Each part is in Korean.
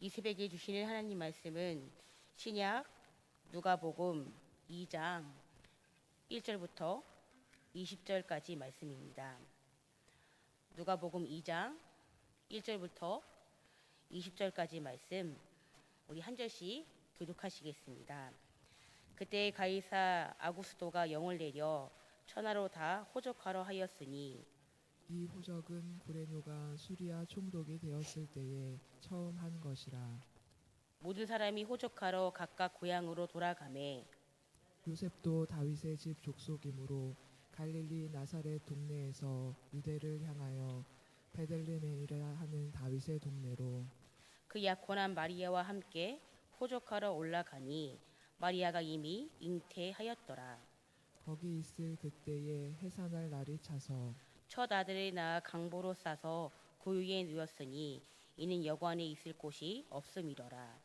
이 새벽에 주시는 하나님 말씀은 신약 누가복음 2장 1절부터 20절까지 말씀입니다. 누가복음 2장 1절부터 20절까지 말씀 우리 한 절씩 교독하시겠습니다. 그때 가이사 아구스도가 영을 내려 천하로 다 호적하러 하였으니 이 호적은 구레뇨가 수리아 총독이 되었을 때에 처음 한 것이라 모든 사람이 호적하러 각각 고향으로 돌아가매 요셉도 다윗의 집 족속이므로 갈릴리 나사렛 동네에서 유대를 향하여 베들레헴이라 하는 다윗의 동네로 그 약혼한 마리아와 함께 호적하러 올라가니 마리아가 이미 잉태하였더라. 거기 있을 그때에 해산할 날이 차서 첫 아들을 낳아 강보로 싸서 고유에 누웠으니 이는 여관에 있을 곳이 없음이더라.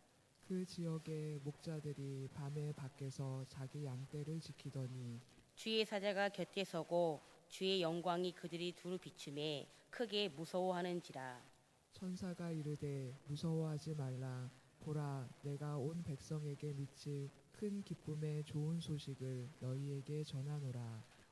그 지역의 목자들이 밤에 밖에서 자기 양떼를 지키더니 주의 사자가 곁에 서고 주의 영광이 그들이 두루 비춤에 크게 무서워하는지라. 천사가 이르되 무서워하지 말라 보라 내가 온 백성에게 미칠 큰 기쁨의 좋은 소식을 너희에게 전하노라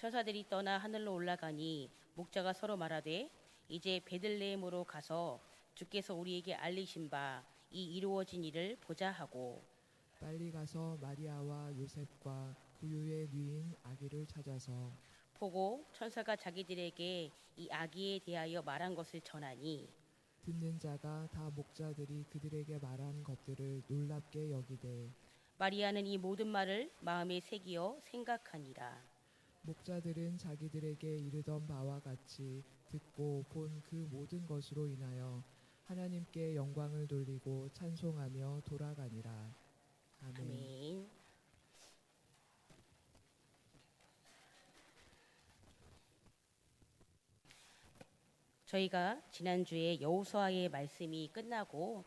천사들이 떠나 하늘로 올라가니 목자가 서로 말하되 이제 베들레헴으로 가서 주께서 우리에게 알리신 바 이 이루어진 일을 보자 하고. 빨리 가서 마리아와 요셉과 구유에 뉘인 아기를 찾아서 보고 천사가 자기들에게 이 아기에 대하여 말한 것을 전하니. 듣는 자가 다 목자들이 그들에게 말한 것들을 놀랍게 여기되 마리아는 이 모든 말을 마음에 새기어 생각하니라 목자들은 자기들에게 이르던 바와 같이 듣고 본 그 모든 것으로 인하여 하나님께 영광을 돌리고 찬송하며 돌아가니라. 아멘. 아멘. 저희가 지난주에 여호수아의 말씀이 끝나고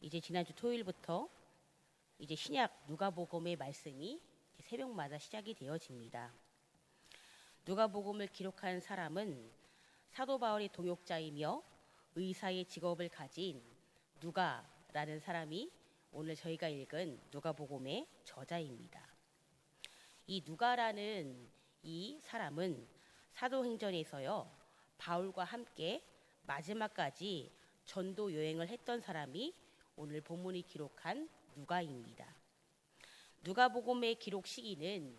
이제 지난주 토요일부터 이제 신약 누가복음의 말씀이 새벽마다 시작이 되어집니다. 누가복음을 기록한 사람은 사도 바울의 동역자이며 의사의 직업을 가진 누가라는 사람이 오늘 저희가 읽은 누가복음의 저자입니다. 이 누가라는 이 사람은 사도행전에서요 바울과 함께 마지막까지 전도 여행을 했던 사람이 오늘 본문이 기록한 누가입니다. 누가복음의 기록 시기는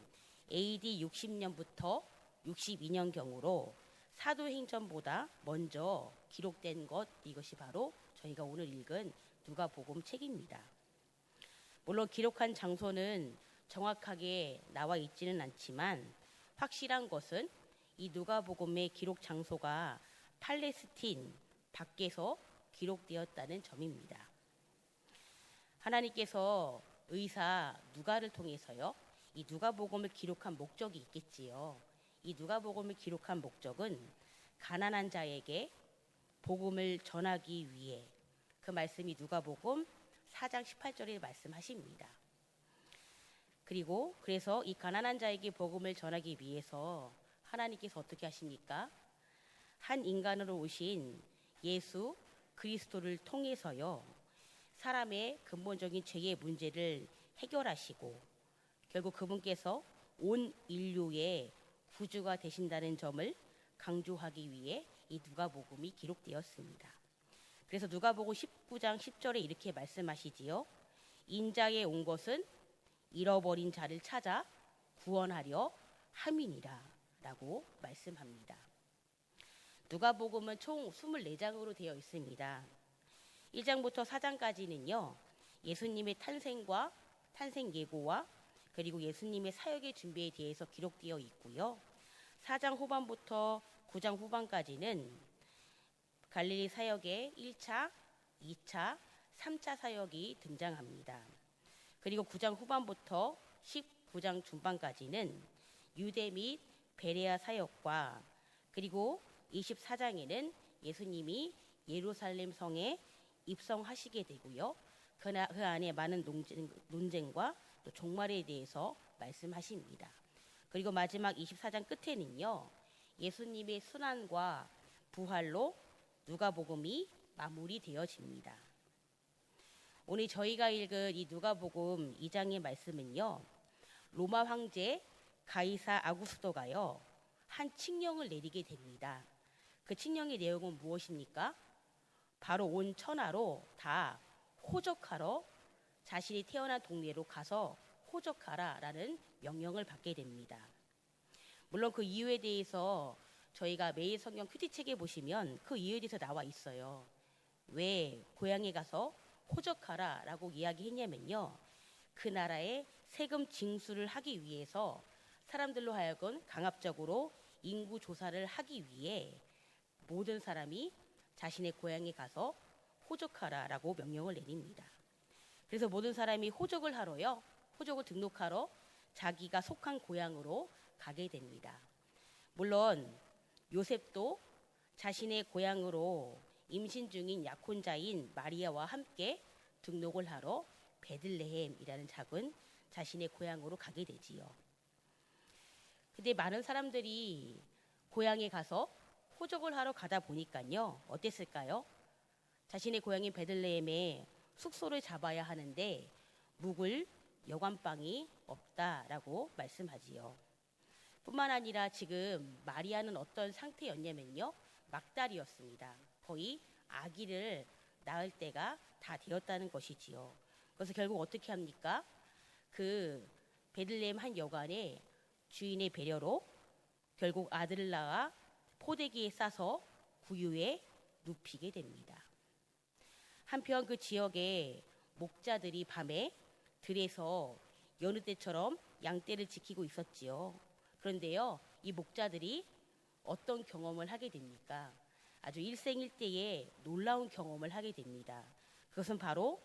AD 60년부터 62년 경으로 사도행전보다 먼저 기록된 것 이것이 바로 저희가 오늘 읽은 누가복음 책입니다. 물론 기록한 장소는 정확하게 나와 있지는 않지만 확실한 것은 이 누가복음의 기록 장소가 팔레스틴 밖에서 기록되었다는 점입니다. 하나님께서 의사 누가를 통해서요. 이 누가복음을 기록한 목적이 있겠지요. 이 누가복음을 기록한 목적은 가난한 자에게 복음을 전하기 위해 그 말씀이 누가복음 4장 18절에 말씀하십니다. 그리고 그래서 이 가난한 자에게 복음을 전하기 위해서 하나님께서 어떻게 하십니까? 한 인간으로 오신 예수 그리스도를 통해서요. 사람의 근본적인 죄의 문제를 해결하시고 결국 그분께서 온 인류의 구주가 되신다는 점을 강조하기 위해 이 누가복음이 기록되었습니다. 그래서 누가복음 19장 10절에 이렇게 말씀하시지요. 인자에 온 것은 잃어버린 자를 찾아 구원하려 함이니라라고 말씀합니다. 누가복음은 총 24장으로 되어 있습니다. 1장부터 4장까지는요. 예수님의 탄생과 탄생 예고와 그리고 예수님의 사역의 준비에 대해서 기록되어 있고요. 4장 후반부터 9장 후반까지는 갈릴리 사역의 1차, 2차, 3차 사역이 등장합니다. 그리고 9장 후반부터 19장 중반까지는 유대 및 베레아 사역과 그리고 24장에는 예수님이 예루살렘 성에 입성하시게 되고요. 그 안에 많은 논쟁, 논쟁과 또 종말에 대해서 말씀하십니다. 그리고 마지막 24장 끝에는요. 예수님의 순환과 부활로 누가복음이 마무리되어집니다. 오늘 저희가 읽은 이 누가복음 2장의 말씀은요. 로마 황제 가이사 아구스도가요. 한 칙령을 내리게 됩니다. 그 칙령의 내용은 무엇입니까? 바로 온 천하로 다 호적하러 자신이 태어난 동네로 가서 호적하라라는 명령을 받게 됩니다. 물론 그 이유에 대해서 저희가 매일 성경 큐티 책에 보시면 그 이유에 대해서 나와 있어요. 왜 고향에 가서 호적하라라고 이야기했냐면요. 그 나라에 세금 징수를 하기 위해서 사람들로 하여금 강압적으로 인구 조사를 하기 위해 모든 사람이 자신의 고향에 가서 호적하라라고 명령을 내립니다. 그래서 모든 사람이 호적을 하러요. 호적을 등록하러 자기가 속한 고향으로 가게 됩니다. 물론 요셉도 자신의 고향으로 임신 중인 약혼자인 마리아와 함께 등록을 하러 베들레헴이라는 작은 자신의 고향으로 가게 되지요. 근데 많은 사람들이 고향에 가서 호적을 하러 가다 보니까요. 어땠을까요? 자신의 고향인 베들레헴에 숙소를 잡아야 하는데 묵을 여관방이 없다라고 말씀하지요. 뿐만 아니라 지금 마리아는 어떤 상태였냐면요. 막달이었습니다. 거의 아기를 낳을 때가 다 되었다는 것이지요. 그래서 결국 어떻게 합니까? 그 베들레헴 한 여관에 주인의 배려로 결국 아들을 낳아 포대기에 싸서 구유에 눕히게 됩니다. 한편 그 지역에 목자들이 밤에 들에서 여느 때처럼 양떼를 지키고 있었지요. 그런데요, 이 목자들이 어떤 경험을 하게 됩니까? 아주 일생일대의 놀라운 경험을 하게 됩니다. 그것은 바로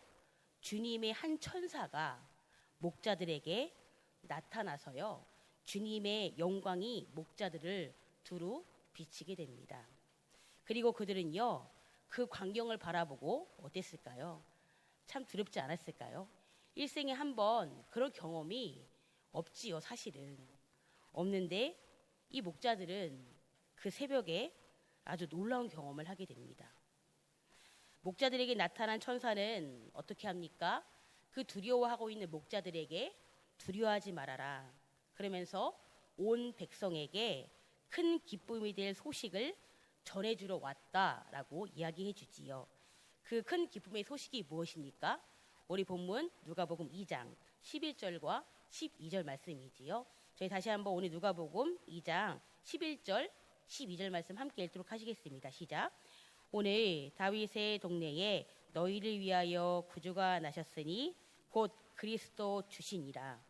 주님의 한 천사가 목자들에게 나타나서요. 주님의 영광이 목자들을 두루 비치게 됩니다. 그리고 그들은요. 그 광경을 바라보고 어땠을까요? 참 두렵지 않았을까요? 일생에 한 번 그런 경험이 없지요, 사실은. 없는데 이 목자들은 그 새벽에 아주 놀라운 경험을 하게 됩니다. 목자들에게 나타난 천사는 어떻게 합니까? 그 두려워하고 있는 목자들에게 두려워하지 말아라. 그러면서 온 백성에게 큰 기쁨이 될 소식을 전해주러 왔다라고 이야기해 주지요. 그 큰 기쁨의 소식이 무엇입니까? 우리 본문 누가복음 2장 11절과 12절 말씀이지요. 저희 다시 한번 오늘 누가복음 2장 11절 12절 말씀 함께 읽도록 하시겠습니다. 시작. 오늘 다윗의 동네에 너희를 위하여 구주가 나셨으니 곧 그리스도 주시니라.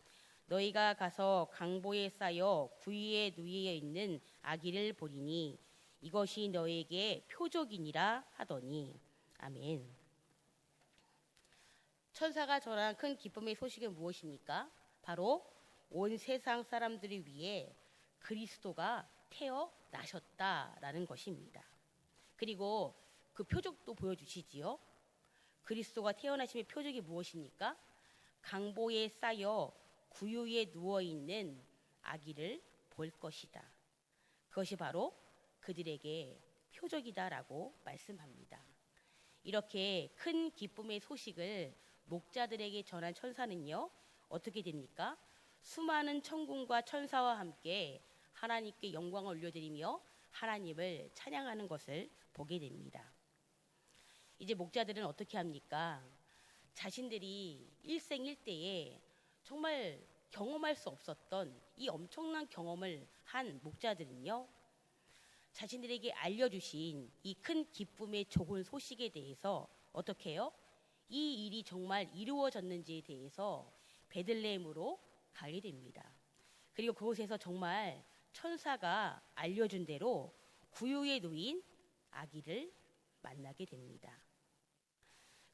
너희가 가서 강보에 쌓여 구유에 누이에 있는 아기를 보리니 이것이 너에게 표적이니라 하더니 아멘. 천사가 전한 큰 기쁨의 소식은 무엇입니까? 바로 온 세상 사람들을 위해 그리스도가 태어나셨다라는 것입니다. 그리고 그 표적도 보여주시지요. 그리스도가 태어나심의 표적이 무엇입니까? 강보에 쌓여 구유에 누워 있는 아기를 볼 것이다. 그것이 바로 그들에게 표적이다라고 말씀합니다. 이렇게 큰 기쁨의 소식을 목자들에게 전한 천사는요, 어떻게 됩니까? 수많은 천군과 천사와 함께 하나님께 영광을 올려드리며 하나님을 찬양하는 것을 보게 됩니다. 이제 목자들은 어떻게 합니까? 자신들이 일생일대에 정말 경험할 수 없었던 이 엄청난 경험을 한 목자들은요, 자신들에게 알려주신 이 큰 기쁨의 좋은 소식에 대해서 어떻게 해요? 이 일이 정말 이루어졌는지에 대해서 베들레헴으로 가게 됩니다. 그리고 그곳에서 정말 천사가 알려준 대로 구유에 누인 아기를 만나게 됩니다.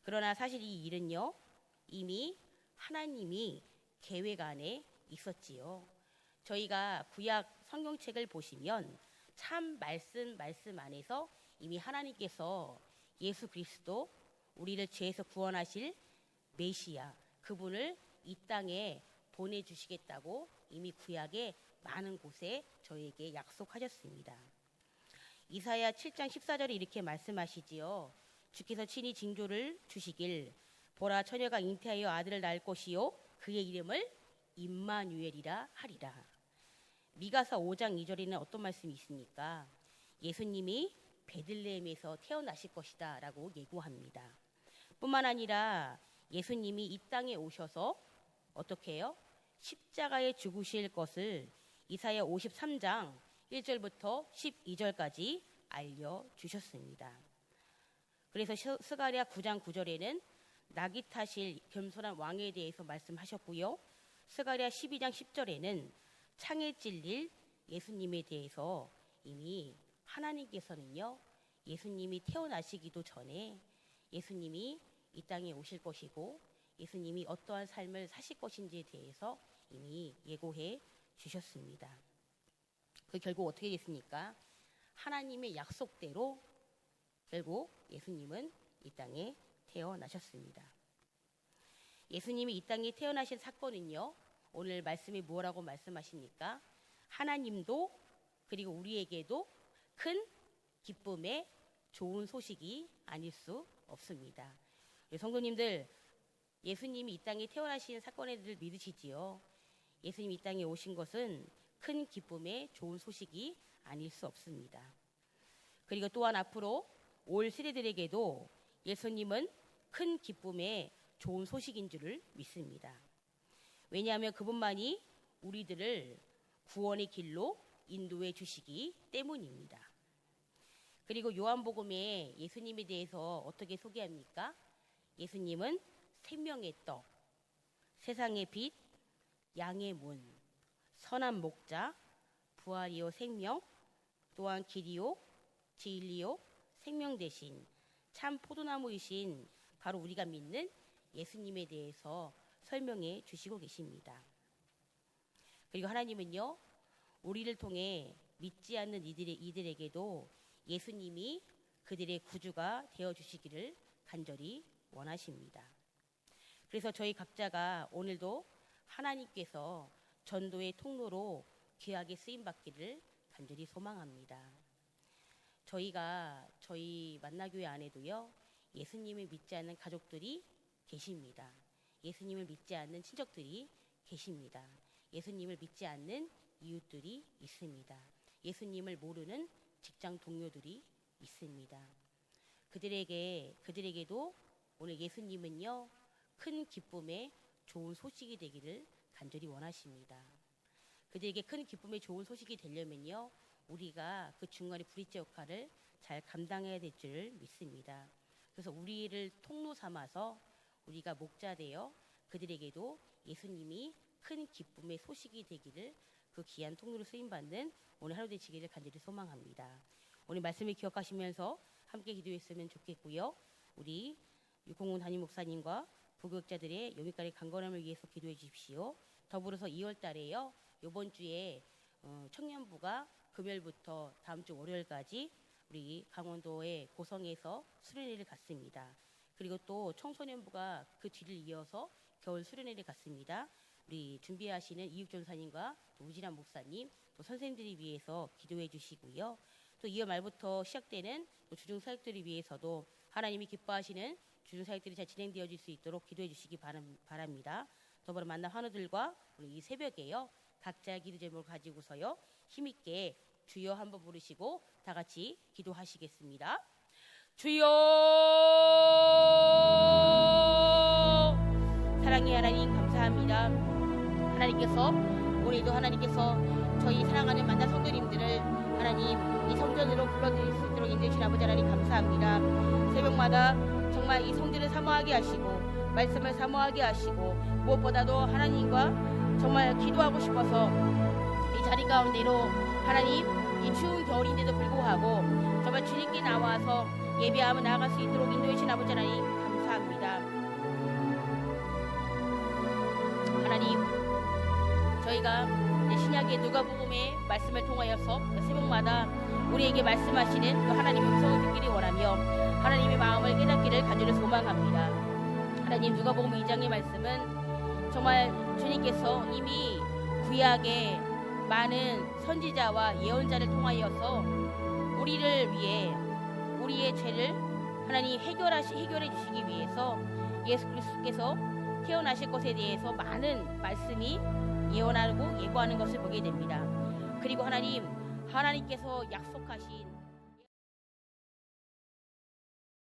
그러나 사실 이 일은요, 이미 하나님이 계획 안에 있었지요. 저희가 구약 성경책을 보시면 참 말씀 말씀 안에서 이미 하나님께서 예수 그리스도 우리를 죄에서 구원하실 메시아 그분을 이 땅에 보내주시겠다고 이미 구약의 많은 곳에 저에게 약속하셨습니다. 이사야 7장 14절에 이렇게 말씀하시지요. 주께서 친히 징조를 주시길 보라 처녀가 잉태하여 아들을 낳을 것이요 그의 이름을 임마누엘이라 하리라. 미가서 5장 2절에는 어떤 말씀이 있습니까? 예수님이 베들레헴에서 태어나실 것이다라고 예고합니다. 뿐만 아니라 예수님이 이 땅에 오셔서 어떻게 해요? 십자가에 죽으실 것을 이사야 53장 1절부터 12절까지 알려 주셨습니다. 그래서 스- 스가랴 9장 9절에는 낙이 타실 겸손한 왕에 대해서 말씀하셨고요. 스가랴 12장 10절에는 창에 찔릴 예수님에 대해서 이미 하나님께서는요. 예수님이 태어나시기도 전에 예수님이 이 땅에 오실 것이고 예수님이 어떠한 삶을 사실 것인지에 대해서 이미 예고해 주셨습니다. 그 결국 어떻게 됐습니까? 하나님의 약속대로 결국 예수님은 이 땅에 태어나셨습니다. 예수님이 이 땅에 태어나신 사건은요. 오늘 말씀이 뭐라고 말씀하십니까? 하나님도 그리고 우리에게도 큰 기쁨의 좋은 소식이 아닐 수 없습니다. 우리 성도님들 예수님이 이 땅에 태어나신 사건에 들 믿으시지요. 예수님이 이 땅에 오신 것은 큰 기쁨의 좋은 소식이 아닐 수 없습니다. 그리고 또한 앞으로 올 세대들에게도 예수님은 큰 기쁨의 좋은 소식인 줄을 믿습니다. 왜냐하면 그분만이 우리들을 구원의 길로 인도해 주시기 때문입니다. 그리고 요한복음에 예수님에 대해서 어떻게 소개합니까? 예수님은 생명의 떡, 세상의 빛, 양의 문, 선한 목자, 부활이요 생명, 또한 길이요 진리요 생명 대신 참 포도나무이신 바로 우리가 믿는 예수님에 대해서 설명해 주시고 계십니다. 그리고 하나님은요 우리를 통해 믿지 않는 이들의, 이들에게도 예수님이 그들의 구주가 되어 주시기를 간절히 원하십니다. 그래서 저희 각자가 오늘도 하나님께서 전도의 통로로 귀하게 쓰임 받기를 간절히 소망합니다. 저희가 저희 만나교회 안에도요 예수님을 믿지 않는 가족들이 계십니다. 예수님을 믿지 않는 친척들이 계십니다. 예수님을 믿지 않는 이웃들이 있습니다. 예수님을 모르는 직장 동료들이 있습니다. 그들에게 그들에게도 오늘 예수님은요 큰 기쁨의 좋은 소식이 되기를 간절히 원하십니다. 그들에게 큰 기쁨의 좋은 소식이 되려면요 우리가 그 중간에 브릿지 역할을 잘 감당해야 될 줄 믿습니다. 그래서 우리를 통로 삼아서 우리가 목자 되어 그들에게도 예수님이 큰 기쁨의 소식이 되기를 그 귀한 통로로 쓰임 받는 오늘 하루 되시기를 간절히 소망합니다. 오늘 말씀을 기억하시면서 함께 기도했으면 좋겠고요. 우리 유공훈 담임 목사님과 부교육자들의 영육간의 강건함을 위해서 기도해 주십시오. 더불어서 2월 달에요. 이번 주에 어, 청년부가 금요일부터 다음 주 월요일까지 우리 강원도의 고성에서 수련회를 갔습니다. 그리고 또 청소년부가 그 뒤를 이어서 겨울 수련회를 갔습니다. 우리 준비하시는 이육 전사님과 또 우진환 목사님, 또 선생님들이 위해서 기도해 주시고요. 또 2월 말부터 시작되는 또 주중 사역들을 위해서도 하나님이 기뻐하시는 주중 사역들이 잘 진행되어질 수 있도록 기도해 주시기 바랍니다. 더불어 만난 환우들과 우리 이 새벽에요 각자 기도 제목을 가지고서요 힘있게 주여 한번 부르시고 다 같이 기도하시겠습니다. 주여 사랑의 하나님 감사합니다. 하나님께서 오늘도 하나님께서 저희 사랑하는 만난 성도님들을 하나님 이 성전으로 불러드릴 수 있도록 인도해 주신 아버지 하나님 감사합니다. 새벽마다 정말 이 성전을 사모하게 하시고 말씀을 사모하게 하시고 무엇보다도 하나님과 정말 기도하고 싶어서 이 자리 가운데로 하나님 이 추운 겨울인데도 불구하고 정말 주님께 나와서 예배하며 나아갈 수 있도록 인도해 주신 아버지 하나님 감사합니다. 하나님 저희가 신약의 누가복음의 말씀을 통하여서 그 새벽마다 우리에게 말씀하시는 그 하나님의 음성을 듣기를 원하며 하나님의 마음을 깨닫기를 간절히 소망합니다. 하나님 누가복음 2장의 말씀은 정말 주님께서 이미 구약의 많은 선지자와 예언자를 통하여서 우리를 위해 우리의 죄를 하나님 해결하시 해결해 주시기 위해서 예수 그리스도께서 태어나실 것에 대해서 많은 말씀이 예언하고 예고하는 것을 보게 됩니다. 그리고 하나님 하나님께서 약속하신